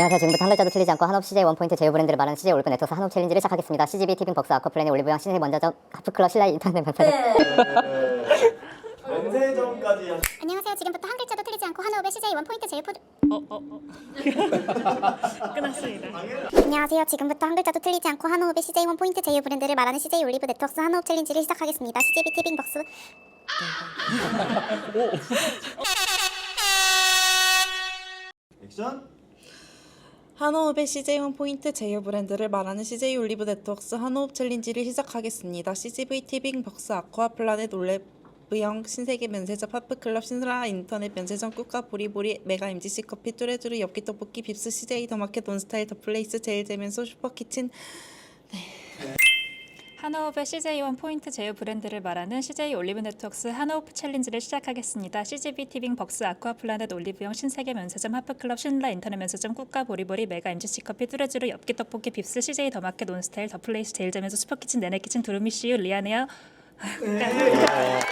안녕하세요. 지금부터 한 글자도 틀리지 않고 한옵 CJ 원포인트 제휴 브랜드를 말하는 CJ 올리브 네트워크 한옵 챌린지를 시작하겠습니다. CGV 티빙 벅스 아쿠아플래닛 올리브영 신세계 먼저점 하프클럽 신라이 인터넷 면세점 면세점까지 하 안녕하세요. 지금부터 한 글자도 틀리지 않고 한호흡의 CJ 원포인트 제휴 포드. 끝났습니다. 안녕하세요. 지금부터 한 글자도 틀리지 않고 한호흡의 CJ 원포인트 제휴 브랜드를 말하는 CJ 올리브 네트워크 한호흡 챌린지를 시작하겠습니다. CGV 티빙 벅스. 액션 한호흡의 CJ1 포인트 제휴 브랜드를 말하는 CJ 올리브 네트워크스 한호흡 챌린지를 시작하겠습니다. CGV 티빙 벅스 아쿠아 플라넷 올레브영 신세계 면세점 파프클럽 신라 인터넷 면세점 꾸까 보리보리 메가 MGC 커피 뚜레뚜르 엽기 떡볶이 빕스 CJ 더마켓 온스타일 더플레이스 제일 재면소 슈퍼키친 한호흡의 CJ1 포인트 제휴 브랜드를 말하는 CJ 올리브 네트워크스 한호흡 챌린지를 시작하겠습니다. CGV 티빙 벅스 아쿠아 플라넷 올리브영 신세계 면세점 하프클럽 신라 인터넷 면세점 꾸까 보리보리 메가 MGC 커피 뚜레쥬르 엽기 떡볶이 빕스 CJ 더마켓 논스타일 더플레이스 제일점에서 슈퍼키친 내내키친 두루미 씨유 리아네요. 감사합니다.